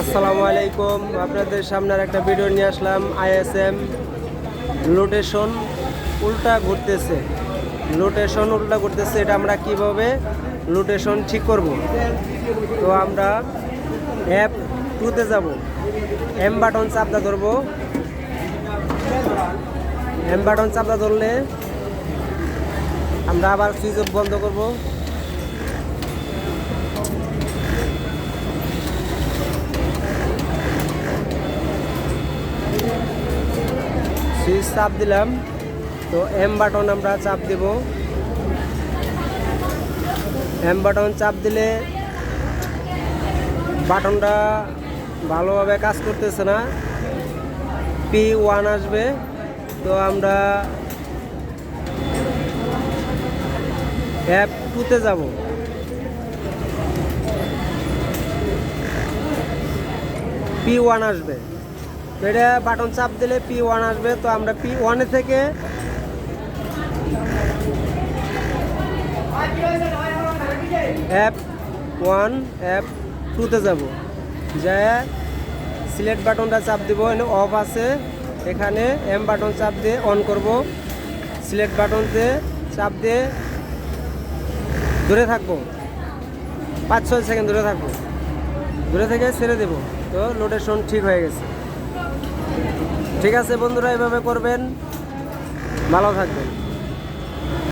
আসসালামু আলাইকুম। আপনাদের সামনে আর একটা ভিডিও নিয়ে আসলাম। আইএসএম লোটেশন উল্টা ঘুরতেছে। লোটেশন উল্টা ঘুরতেছে, এটা আমরা কীভাবে লোটেশন ঠিক করব? তো আমরা অ্যাপ টুতে যাব। এম বাটন চাপটা ধরবো। এম বাটন চাপটা ধরলে আমরা আবার সুইচ অফ বন্ধ করব। সুইচ চাপ দিলাম। তো এম বাটন আমরা চাপ দেব। এম বাটন চাপ দিলে বাটনটা ভালোভাবে কাজ করতেছে না। পি ওয়ান আসবে। তো আমরা অ্যাপ টুতে যাব। পি ওয়ান আসবে। এটা বাটন চাপ দিলে পি ওয়ান আসবে, তো আমরা পি ওয়ানে থেকে অ্যাপ ওয়ান অ্যাপ টুতে যাব। যা সিলেক্ট বাটনটা চাপ দিব, এখানে অফ আছে। এখানে এম বাটন চাপ দিয়ে অন করব। সিলেক্ট বাটন দিয়ে চাপ দিয়ে দূরে থাকব। পাঁচ ছয় সেকেন্ড দূরে থাকব। দূরে থেকে ছেড়ে দেবো। তো লোটেশন ঠিক হয়ে গেছে। ঠিক আছে বন্ধুরা এভাবে করবেন। ভালো থাকবেন।